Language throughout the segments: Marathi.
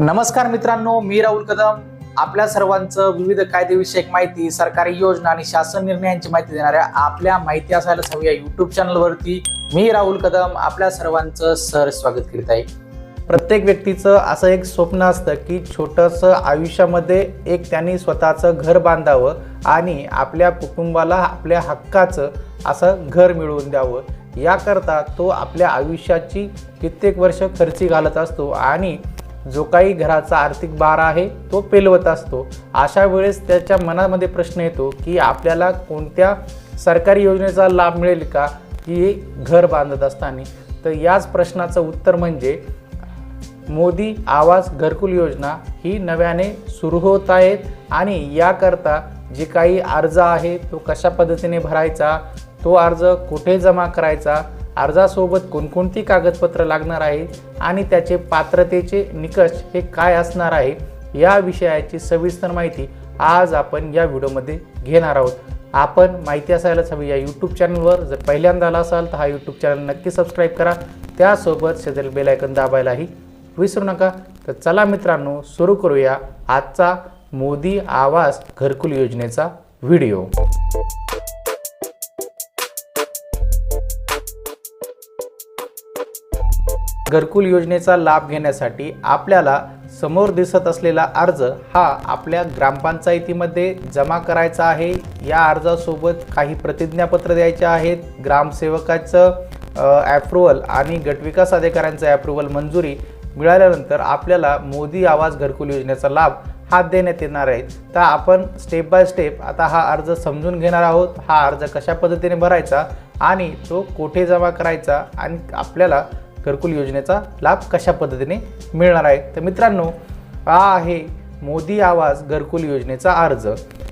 नमस्कार मित्रांनो मी राहुल कदम. आपल्या सर्वांचं विविध कायदेविषयक माहिती सरकारी योजना आणि शासन निर्णयांची माहिती देणाऱ्या आपल्या माहिती असायला हवी या युट्यूब चॅनलवरती मी राहुल कदम आपल्या सर्वांचं सर स्वागत करीत आहे. प्रत्येक व्यक्तीचं असं एक स्वप्न असतं की छोटंसं आयुष्यामध्ये एक त्यांनी स्वतःचं घर बांधावं आणि आपल्या कुटुंबाला आपल्या हक्काचं असं घर मिळवून द्यावं. याकरता तो आपल्या आयुष्याची कित्येक वर्ष खर्ची घालत असतो आणि जो काही घराचा आर्थिक भार आहे तो पेलवत असतो. अशा वेळेस त्याच्या मनामध्ये प्रश्न येतो की आपल्याला कोणत्या सरकारी योजनेचा लाभ मिळेल का? की घर बांधत असताना. तर याच प्रश्नाचं उत्तर म्हणजे मोदी आवास घरकुल योजना ही नव्याने सुरू होत आहेत आणि याकरता जे काही अर्ज आहे तो कशा पद्धतीने भरायचा? तो अर्ज कुठे जमा करायचा? अर्जासोबत कोणकोणती कागदपत्र लागणार आहे आणि त्याचे पात्रतेचे निकष हे काय असणार आहे या विषयाची सविस्तर माहिती आज आपण या व्हिडिओमध्ये घेणार आहोत. आपण माहिती असायलाच हवी या यूट्यूब चॅनलवर जर पहिल्यांदा आला असाल तर हा यूट्यूब चॅनल नक्की सबस्क्राईब करा. त्यासोबत शेजारी बेलायकन दाबायलाही विसरू नका. तर चला मित्रांनो सुरू करूया आजचा मोदी आवास घरकुल योजनेचा व्हिडिओ. घरकुल योजनेचा लाभ घेण्यासाठी आपल्याला समोर दिसत असलेला अर्ज हा आपल्या ग्रामपंचायतीमध्ये जमा करायचा आहे. या अर्जासोबत काही प्रतिज्ञापत्र द्यायचे आहेत. ग्रामसेवकाचं ॲप्रुव्हल आणि गटविकास अधिकाऱ्यांचं ॲप्रुव्हल मंजुरी मिळाल्यानंतर आपल्याला मोदी आवाज घरकुल योजनेचा लाभ हा देण्यात येणार आहे. तर आपण स्टेप बाय स्टेप आता हा अर्ज समजून घेणार आहोत. हा अर्ज कशा पद्धतीने भरायचा आणि तो कुठे जमा करायचा आणि आपल्याला घरकुल योजनेचा लाभ कशा पद्धतीने मिळणार आहे? तर मित्रांनो हा आहे मोदी आवाज घरकुल योजनेचा अर्ज.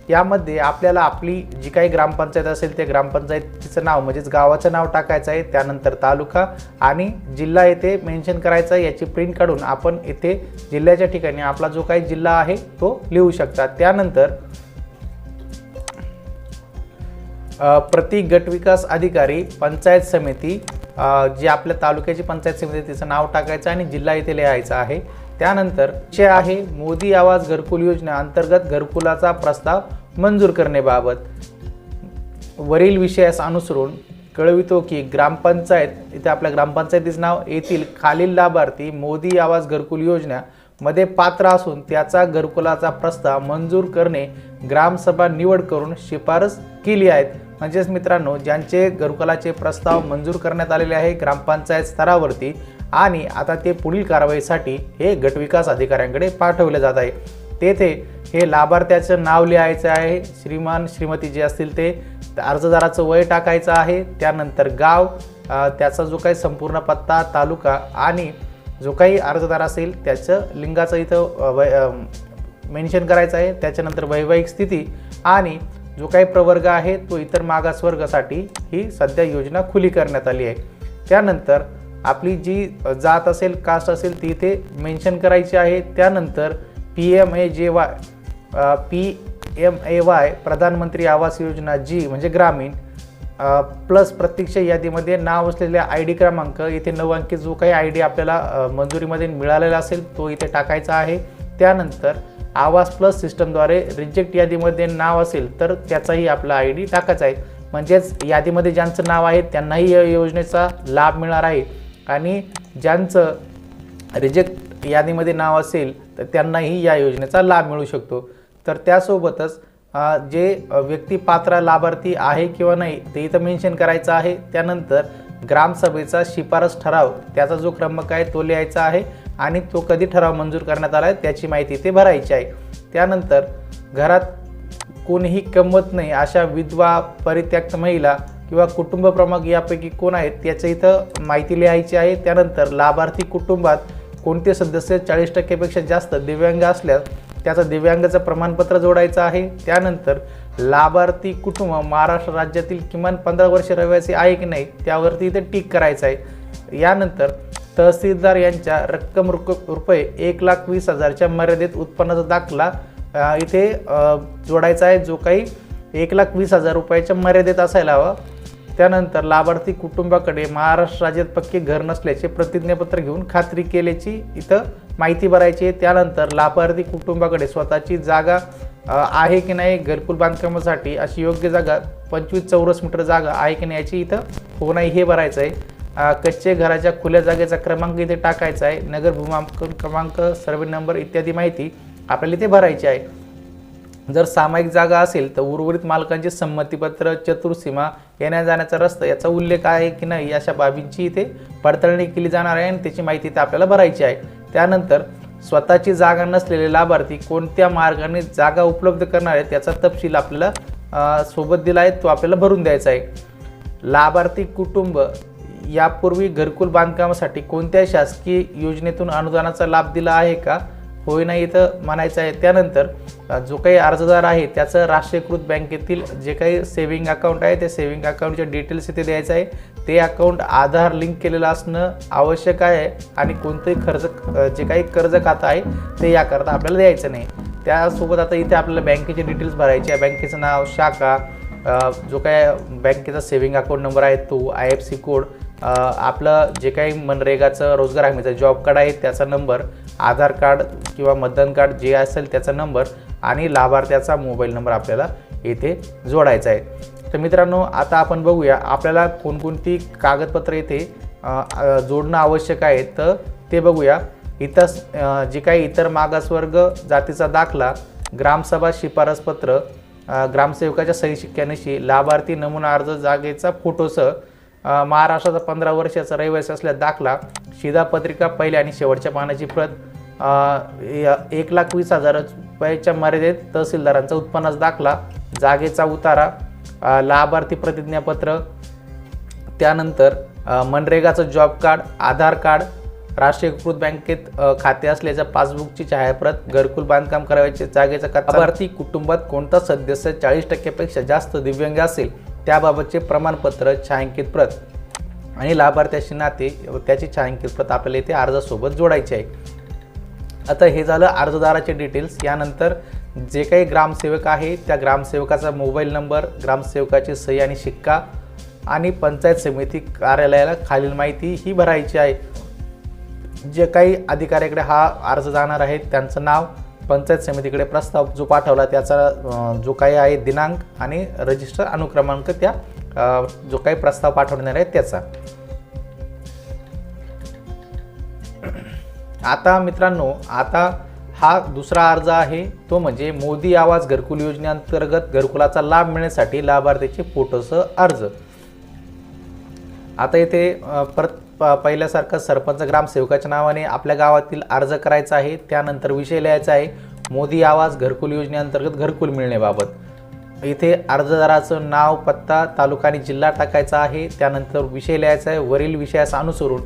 यामध्ये आपल्याला आपली जी काही ग्रामपंचायत असेल ते ग्रामपंचायतीचं नाव म्हणजेच गावाचं नाव टाकायचं आहे त्यानंतर तालुका आणि जिल्हा येथे मेन्शन करायचा आहे. याची प्रिंट काढून आपण येथे जिल्ह्याच्या ठिकाणी आपला जो काही जिल्हा आहे तो लिहू शकता. त्यानंतर प्रति गट विकास अधिकारी पंचायत समिती जी आपल्या तालुक्याची पंचायत समिती तिचं नाव टाकायचं आणि जिल्हा येथे लिहायचा आहे. त्यानंतर जे आहे मोदी आवाज घरकुल योजना अंतर्गत घरकुलाचा प्रस्ताव मंजूर करण्याबाबत. वरील विषयास अनुसरून कळवितो की ग्रामपंचायत इथे आपल्या ग्रामपंचायतीचं नाव येथील खालील लाभार्थी मोदी आवाज घरकुल योजना मध्ये पात्र असून त्याचा घरकुलाचा प्रस्ताव मंजूर करणे ग्रामसभा निवड करून शिफारस केली आहेत. म्हणजेच मित्रांनो ज्यांचे घरकुलाचे प्रस्ताव मंजूर करण्यात आलेले आहे ग्रामपंचायत स्तरावरती आणि आता ते पुढील कारवाईसाठी हे गटविकास अधिकाऱ्यांकडे पाठवले जात आहे. तेथे हे लाभार्थ्याचं नाव लिहायचं आहे. श्रीमान श्रीमती जे असतील ते अर्जदाराचं वय टाकायचं आहे. त्यानंतर गाव त्याचा जो काही संपूर्ण पत्ता तालुका आणि जो काही अर्जदार असेल त्याचं लिंगाचं इथं वय मेन्शन करायचं आहे. त्याच्यानंतर वैवाहिक स्थिती आणि जो काही प्रवर्ग आहे तो इतर मागासवर्गासाठी ही सध्या योजना खुली करण्यात आली आहे. त्यानंतर आपली जी जात असेल कास्ट असेल ती इथे मेन्शन करायची आहे. त्यानंतर P M A J Y P M A Y प्रधानमंत्री आवास योजना जी म्हणजे ग्रामीण प्लस प्रत्यक्ष यादीमध्ये नाव असलेल्या आय डी क्रमांक इथे नऊ अंकी जो काही आय डी आपल्याला मंजुरीमध्ये मिळालेला असेल तो इथे टाकायचा आहे. त्यानंतर आवास प्लस सिस्टमद्वारे रिजेक्ट यादीमध्ये नाव असेल तर त्याचाही आपला आय डी टाकायचा आहे. म्हणजेच यादीमध्ये ज्यांचं नाव आहे त्यांनाही या योजनेचा लाभ मिळणार आहे. आणि ज्यांचं रिजेक्ट यादीमध्ये नाव असेल तर त्यांनाही या योजनेचा लाभ मिळू शकतो. तर त्यासोबतच जे व्यक्ती पात्र लाभार्थी आहे किंवा नाही ते इथं मेन्शन करायचं आहे. त्यानंतर ग्रामसभेचा शिफारस ठराव त्याचा जो क्रमांक आहे तो लिहायचा आहे. आणि तो कधी ठराव मंजूर करण्यात आला आहे त्याची माहिती ते भरायची आहे. त्यानंतर घरात कोणीही कमवत नाही अशा विधवा परित्यक्त महिला किंवा कुटुंब प्रमुख यापैकी कोण आहेत त्याचं इथं माहिती लिहायची आहे. त्यानंतर लाभार्थी कुटुंबात कोणते सदस्य चाळीस टक्केपेक्षा जास्त दिव्यांग असल्यास त्याचं दिव्यांगाचं प्रमाणपत्र जोडायचं आहे. त्यानंतर लाभार्थी कुटुंब महाराष्ट्र राज्यातील किमान पंधरा वर्ष रहिवासी आहे की नाही त्यावरती इथे टीक करायचं आहे. यानंतर तहसीलदार यांच्या रक्कम रुक रुपये एक लाख वीस हजारच्या मर्यादित उत्पन्नाचा दाखला इथे जोडायचा आहे. जो काही एक लाख वीस हजार रुपयाच्या मर्यादेत असायला हवा. त्यानंतर लाभार्थी कुटुंबाकडे महाराष्ट्र राज्यात पक्के घर नसल्याचे प्रतिज्ञापत्र घेऊन खात्री केल्याची इथं माहिती भरायची आहे. त्यानंतर लाभार्थी कुटुंबाकडे स्वतःची जागा आहे की नाही घरकुल बांधकामासाठी अशी योग्य जागा पंचवीस चौरस मीटर जागा आहे की नाही याची इथं हो नाही हे भरायचं आहे. कच्चे घराच्या खुल्या जागेचा क्रमांक इथे टाकायचा आहे. नगर भूमांकन क्रमांक सर्वे नंबर इत्यादी माहिती आपल्याला इथे भरायची आहे. जर सामायिक जागा असेल तर उर्वरित मालकांचे संमतीपत्र चतुर्सीमा येण्या जाण्याचा रस्ता याचा उल्लेख आहे की नाही अशा बाबींची इथे पडताळणी केली जाणार आहे आणि त्याची माहिती इथे आपल्याला भरायची आहे. त्यानंतर स्वतःची जागा नसलेले लाभार्थी कोणत्या मार्गाने जागा उपलब्ध करणार आहे त्याचा तपशील आपल्याला सोबत दिला आहे तो आपल्याला भरून द्यायचा आहे. लाभार्थी कुटुंब यापूर्वी घरकुल बांधकामासाठी कोणत्या शासकीय योजनेतून अनुदानाचा लाभ दिला आहे का? होय नाही इथं म्हणायचं आहे. त्यानंतर जो काही अर्जदार आहे त्याचं राष्ट्रीयकृत बँकेतील जे काही सेव्हिंग अकाउंट आहे ते सेव्हिंग अकाउंटचे डिटेल्स इथे द्यायचं आहे. ते अकाउंट आधार लिंक केलेलं असणं आवश्यक आहे आणि कोणतंही खर्च जे काही कर्ज खातं आहे ते याकरता आपल्याला द्यायचं नाही. त्यासोबत आता इथे आपल्याला बँकेचे डिटेल्स भरायचे आहे. बँकेचं नाव शाखा जो काय बँकेचा सेव्हिंग अकाउंट नंबर आहे तो आय एफ सी कोड आपलं जे काही मनरेगाचं रोजगार हमीचा जॉब कार्ड आहे त्याचा नंबर आधार कार्ड किंवा मतदान कार्ड जे असेल त्याचा नंबर आणि लाभार्थ्याचा मोबाईल नंबर आपल्याला येथे जोडायचा आहे. तर मित्रांनो आता आपण बघूया आपल्याला कोणकोणती कागदपत्र येथे जोडणं आवश्यक आहे तर ते बघूया. इतर जे काही इतर मागासवर्ग जातीचा दाखला ग्रामसभा शिफारसपत्र ग्रामसेवकाच्या सही शिक्क्यानिशी लाभार्थी नमुना अर्ज जागेचा फोटोसह महाराष्ट्राचा पंधरा वर्षाचा रहिवासी असल्या दाखला शिधापत्रिका पहिल्या आणि शेवटच्या पानाची प्रत एक लाख वीस हजार रुपयाच्या मर्यादेत तहसीलदारांचा उत्पन्नाचा दाखला जागेचा उतारा लाभार्थी प्रतिज्ञापत्र त्यानंतर मनरेगाचं जॉब कार्ड आधार कार्ड राष्ट्रीयकृत बँकेत खाते असल्याच्या पासबुकची छायाप्रत घरकुल बांधकाम करायचे जागेचा लाभार्थी कुटुंबात कोणता सदस्य चाळीस टक्क्यापेक्षा जास्त दिव्यांग असेल त्याबाबतचे प्रमाणपत्र छायांकित प्रत. आणि लाभार्थ्याशी नाते त्याची छायांकित प्रत आपल्याला इथे अर्जासोबत जोडायची आहे. आता हे झालं अर्जदाराचे डिटेल्स यानंतर जे काही ग्रामसेवक आहे त्या ग्रामसेवकाचा मोबाईल नंबर ग्रामसेवकाची सही आणि शिक्का आणि पंचायत समिती कार्यालयाला खालील माहिती ही भरायची आहे. जे काही अधिकाऱ्याकडे हा अर्ज जाणार आहे त्यांचं नाव पंचायत समितीकडे प्रस्ताव जो पाठवला त्याचा जो काही आहे दिनांक आणि रजिस्टर अनुक्रमांक त्या जो काही प्रस्ताव पाठवणार आहे त्याचा. आता मित्रांनो आता हा दुसरा अर्ज आहे तो म्हणजे मोदी आवाज घरकुल योजनेअंतर्गत घरकुलाचा लाभ मिळण्यासाठी लाभार्थीचे फोटोसह अर्ज. आता इथे प्रत परत प- पहिल्यासारखं सरपंच ग्रामसेवकाच्या नावाने आपल्या गावातील अर्ज करायचा आहे त्यानंतर विषय लिहायचा आहे. मोदी आवाज घरकुल योजनेअंतर्गत घरकुल मिळण्याबाबत. इथे अर्जदाराचं नाव पत्ता तालुका आणि जिल्हा टाकायचा आहे त्यानंतर विषय लिहायचा आहे. वरील विषयास अनुसरून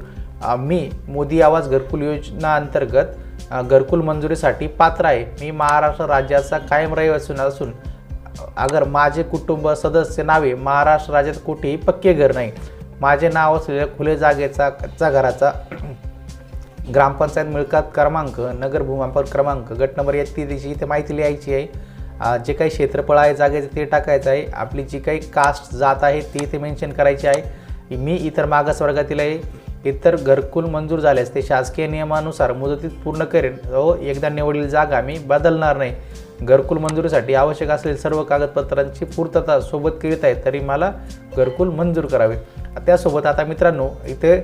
मी मोदी आवाज घरकुल योजना अंतर्गत घरकुल मंजुरीसाठी पात्र आहे. मी महाराष्ट्र राज्याचा कायम रहिवासी असून अगर माझे कुटुंब सदस्य नावे महाराष्ट्र राज्यात कुठेही पक्के घर नाही. माझे नाव असलेल्या खुले जागेचा कच्चा घराचा ग्रामपंचायत मिळकत क्रमांक नगर भूमापन क्रमांक गट नंबर या दिवशी इथे माहिती लिहायची आहे. जे काही क्षेत्रफळ आहे जागेचं ते टाकायचं आहे. आपली जी काही कास्ट जात आहे ती इथे मेन्शन करायची आहे. मी इतर मागास वर्गातील आहे. इतर घरकुल मंजूर झाल्यास ते शासकीय नियमानुसार मुदतीत पूर्ण करेन. व एकदा निवडलेली जागा मी बदलणार नाही. घरकुल मंजुरीसाठी आवश्यक असलेली सर्व कागदपत्रांची पूर्तता सोबत करीत आहे तरी मला घरकुल मंजूर करावे. त्यासोबत आता मित्रांनो इथे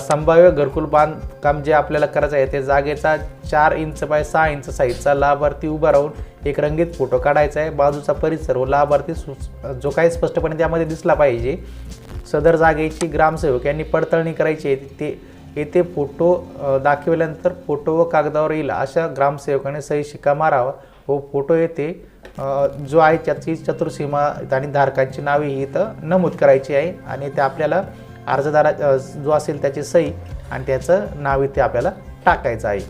संभाव्य घरकुल बांधकाम जे आपल्याला करायचं आहे ते जागेचा चार इंच बाय सहा इंच साईजचा लाभार्थी उभा राहून एक रंगीत फोटो काढायचा आहे. बाजूचा परिसर व लाभार्थी सु- जो काही स्पष्टपणे त्यामध्ये दिसला पाहिजे सदर जागेची ग्रामसेवक यांनी पडताळणी करायची आहे. ते येथे फोटो दाखविल्यानंतर फोटो व कागदावर येईल अशा ग्रामसेवकाने सही शिक्का मारावा. व फोटो येथे जो आहे त्याची चतुर्सीमा आणि धारकांची नावे ही इथं नमूद करायची आहे आणि ते आपल्याला अर्जदारा जो असेल त्याची सही आणि त्याचं नाव इथे आपल्याला टाकायचं आहे.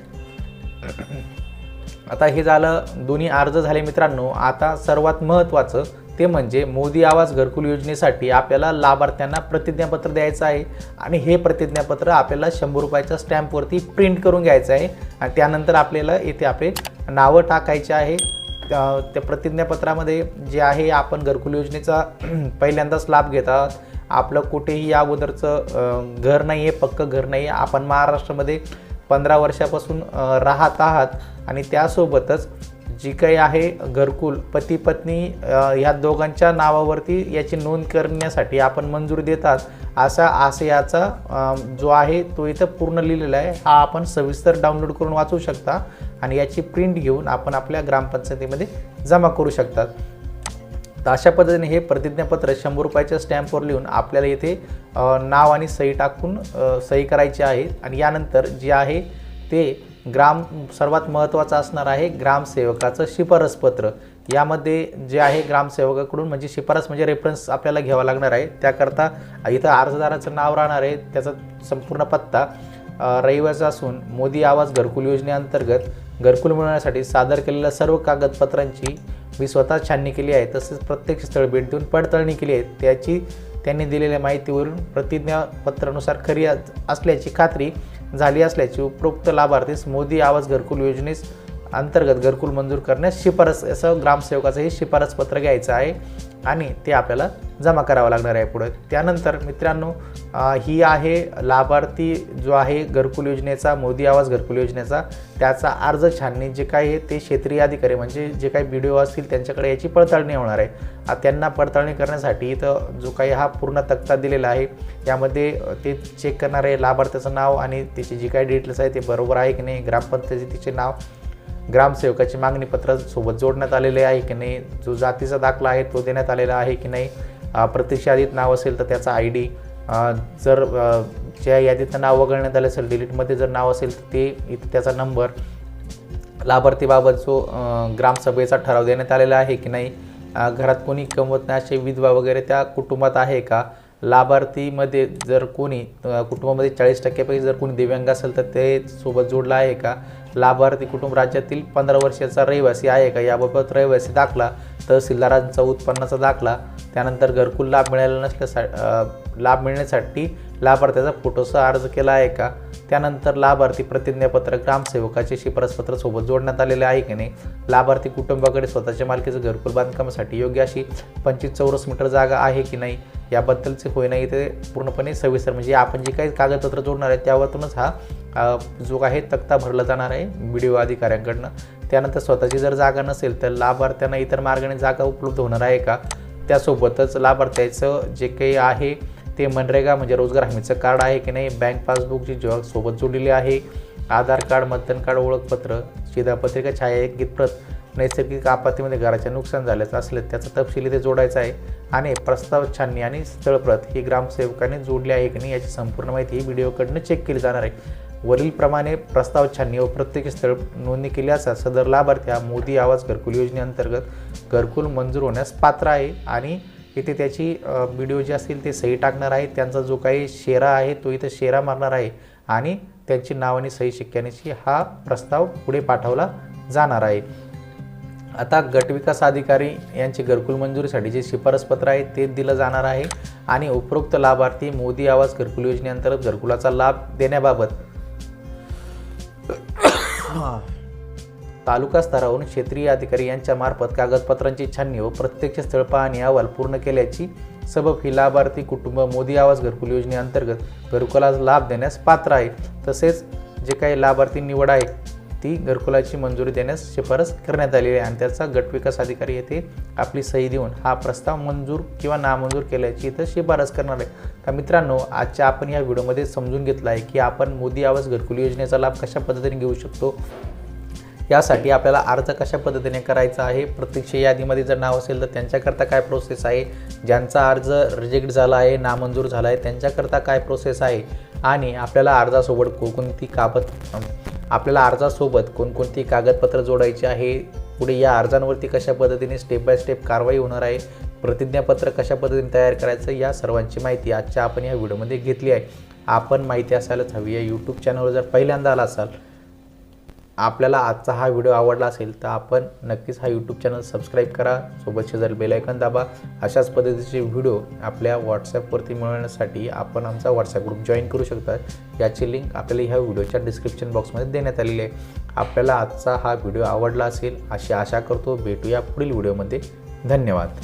आता हे झालं दोन्ही अर्ज झाले मित्रांनो. आता सर्वात महत्त्वाचं ते म्हणजे मोदी आवास घरकुल योजनेसाठी आपल्याला लाभार्थ्यांना प्रतिज्ञापत्र द्यायचं आहे आणि हे प्रतिज्ञापत्र आपल्याला शंभर रुपयाच्या स्टॅम्पवरती प्रिंट करून घ्यायचं आहे आणि त्यानंतर आपल्याला येथे आपले नावं टाकायची आहे. त्या प्रतिज्ञापत्रामध्ये जे आहे आपण घरकुल योजनेचा पहिल्यांदाच लाभ घेतात आपलं कुठेही या अगोदरचं घर नाही आहे पक्कं घर नाही आहे आपण महाराष्ट्रामध्ये पंधरा वर्षापासून राहत आहात आणि त्यासोबतच जी काही आहे घरकुल पती पत्नी ह्या दोघांच्या नावावरती याची नोंद करण्यासाठी आपण मंजुरी देतात असा आशयाचा जो आहे तो इथं पूर्ण लिहिलेला आहे. हा आपण सविस्तर डाउनलोड करून वाचू शकता आणि याची प्रिंट घेऊन आपण आपल्या ग्रामपंचायतीमध्ये जमा करू शकतात. तर अशा पद्धतीने हे प्रतिज्ञापत्र शंभर रुपयाच्या स्टॅम्पवर लिहून आपल्याला इथे नाव आणि सही टाकून सही करायची आहे. आणि यानंतर जे आहे ते ग्राम सर्वात महत्त्वाचं असणार आहे ग्रामसेवकाचं शिफारसपत्र. यामध्ये जे आहे ग्रामसेवकाकडून म्हणजे शिफारस म्हणजे रेफरन्स आपल्याला घ्यावा लागणार आहे. त्याकरता इथं अर्जदाराचं नाव राहणार आहे त्याचा संपूर्ण पत्ता रहिवासी असून मोदी आवास घरकुल योजनेअंतर्गत घरकुल मिळवण्यासाठी सादर केलेल्या सर्व कागदपत्रांची मी स्वतः छाननी केली आहे. तसेच प्रत्यक्ष स्थळ भेट देऊन पडताळणी केली आहे. त्याची त्यांनी दिलेल्या माहितीवरून प्रतिज्ञापत्रानुसार खरी असल्याची खात्री झाली असल्याची उपरोक्त लाभार्थीस मोदी आवास घरकुल योजनेस अंतर्गत घरकुल मंजूर करण्यास शिफारस असं ग्रामसेवकाचं हे शिफारस पत्र घ्यायचं आहे आणि ते आपल्याला जमा करावं लागणार आहे पुढं. त्यानंतर मित्रांनो ही आहे लाभार्थी जो आहे घरकुल योजनेचा मोदी आवास घरकुल योजनेचा त्याचा अर्ज छाननी जे काही आहे ते क्षेत्रीय अधिकारी म्हणजे जे काही बी डी ओ असतील त्यांच्याकडे याची पडताळणी होणार आहे. त्यांना पडताळणी करण्यासाठी इथं जो काही हा पूर्ण तक्ता दिलेला आहे यामध्ये ते चेक करणार आहे लाभार्थ्याचं नाव आणि त्याची जी काही डिटेल्स आहे ते बरोबर आहे की नाही ग्रामपंचायतीचे नाव ग्रामसेवकाची मागणी पत्र सोबत जोडण्यात आलेले आहे की नाही? जो जातीचा दाखला आहे तो देण्यात आलेला आहे की नाही? अ, यादीत नाव असेल तर त्याचा आय डी जर ज्या यादीतनं नाव वगळण्यात आलं असेल डिलीटमध्ये जर नाव असेल तर ते इथं त्याचा नंबर लाभार्थीबाबत जो ग्रामसभेचा ठराव देण्यात आलेला आहे की नाही? घरात कोणी कमवत नाही असे विधवा वगैरे त्या कुटुंबात आहे का? लाभार्थीमध्ये जर कोणी कुटुंबामध्ये चाळीस टक्क्यापैकी जर कोणी दिव्यांग असेल तर ते सोबत जोडलं आहे का? लाभार्थी कुटुंब राज्यातील पंधरा वर्षाचा रहिवासी आहे का? याबाबत रहिवासी दाखला तहसीलदारांचा उत्पन्नाचा दाखला त्यानंतर घरकुल लाभ मिळाला नसल्यासा लाभ मिळण्यासाठी लाभार्थ्याचा फोटोसह अर्ज केला आहे का? त्यानंतर लाभार्थी प्रतिज्ञापत्र ग्रामसेवकाचे शिफारसपत्र सोबत जोडण्यात आलेले आहे की नाही? लाभार्थी कुटुंबाकडे स्वतःच्या मालकीचं घरकुल बांधकामासाठी योग्य अशी पंचवीस चौरस मीटर जागा आहे की नाही? याबद्दलचे होय नाही ते पूर्णपणे सविस्तर म्हणजे आपण जे काही कागदपत्र जोडणार आहे त्यावरतूनच हा जो आहे तक्ता भरला जाणार आहे व्हिडिओ अधिकाऱ्यांकडनं. त्यानंतर स्वतःची जर जागा नसेल तर लाभार्थ्यांना इतर मार्गाने जागा उपलब्ध होणार आहे का? त्यासोबतच लाभार्थ्याचं जे काही आहे ते मनरेगा म्हणजे रोजगार हमीचं कार्ड आहे की नाही बँक पासबुकची जेव्हा सोबत जोडलेली आहे. आधार कार्ड मतदान कार्ड ओळखपत्र शिधापत्रिका छायांकित प्रत नैसर्गिक आपत्तीमध्ये घराचे नुकसान झाल्याचं असले त्याचा तपशील इथे जोडायचा आहे. आणि प्रस्ताव छाननी आणि स्थळप्रत ही ग्रामसेवकाने जोडली आहे की नाही याची संपूर्ण माहिती ही व्हिडिओकडनं चेक केली जाणार आहे. वरीलप्रमाणे प्रस्ताव छाननी व प्रत्येक स्थळ नोंदणी केल्याचा सदर लाभार्थी हा मोदी आवाज घरकुल योजनेअंतर्गत घरकुल मंजूर होण्यास पात्र आहे. आणि इथे त्याची व्हिडिओ जे असतील ते सही टाकणार आहे त्यांचा जो काही शेरा आहे तो इथं शेरा मारणार आहे आणि त्यांची नाव आणि सही शिक्क्यानेची हा प्रस्ताव पुढे पाठवला जाणार आहे. आता गटविकास अधिकारी यांचे घरकुल मंजुरीसाठी जे शिफारसपत्र आहे ते दिलं जाणार आहे. आणि उपरोक्त लाभार्थी मोदी आवास घरकुल योजनेअंतर्गत घरकुलाचा लाभ देण्याबाबत. तालुका स्तरावरून क्षेत्रीय अधिकारी यांच्या मार्फत कागदपत्रांची छाननी व प्रत्यक्ष स्थळ पाहणी अहवाल पूर्ण केल्याची सबब ही लाभार्थी कुटुंब मोदी आवास घरकुल योजनेअंतर्गत घरकुला लाभ देण्यास पात्र आहे. तसेच जे काही लाभार्थी निवड आहे ती घरकुलाची मंजुरी देण्यास शिफारस करण्यात आलेली आहे आणि त्याचा गटविकास अधिकारी येथे आपली सही देऊन हा प्रस्ताव मंजूर किंवा नामंजूर केल्याची इथं शिफारस करणार आहे. तर मित्रांनो आजच्या आपण या व्हिडिओमध्ये समजून घेतलं आहे की आपण मोदी आवास घरकुल योजनेचा लाभ कशा पद्धतीने घेऊ शकतो? यासाठी आपल्याला अर्ज कशा पद्धतीने करायचा आहे? प्रत्यक्ष यादीमध्ये जर नाव असेल तर त्यांच्याकरता काय प्रोसेस आहे? ज्यांचा अर्ज रिजेक्ट झाला आहे नामंजूर झाला आहे त्यांच्याकरता काय प्रोसेस आहे? आणि आपल्याला अर्जासोबत कोणकोणती कागद आपल्याला अर्जासोबत कोणकोणती कागदपत्र जोडायची आहे? पुढे या अर्जांवरती कशा पद्धतीने स्टेप बाय स्टेप कारवाई होणार आहे? प्रतिज्ञापत्र कशा पद्धतीने तयार करायचं? या सर्वांची माहिती आजच्या आपण या व्हिडिओमध्ये घेतली आहे. आपण माहिती असायलाच हवी आहे. यूट्यूब चॅनलवर जर पहिल्यांदा आला असाल आपल्याला आजचा हा व्हिडिओ आवडला असेल तर आपण नक्कीच हा यूट्यूब चॅनल सबस्क्राईब करा. सोबत शेजारी बेलायकन दाबा. अशाच पद्धतीचे व्हिडिओ आपल्या व्हॉट्सॲपवरती मिळवण्यासाठी आपण आमचा व्हॉट्सॲप ग्रुप जॉईन करू शकता. याची लिंक आपल्याला ह्या व्हिडिओच्या डिस्क्रिप्शन बॉक्समध्ये देण्यात आलेली आहे. आपल्याला आजचा हा व्हिडिओ आवडला असेल अशी आशा करतो. भेटूया पुढील व्हिडिओमध्ये धन्यवाद.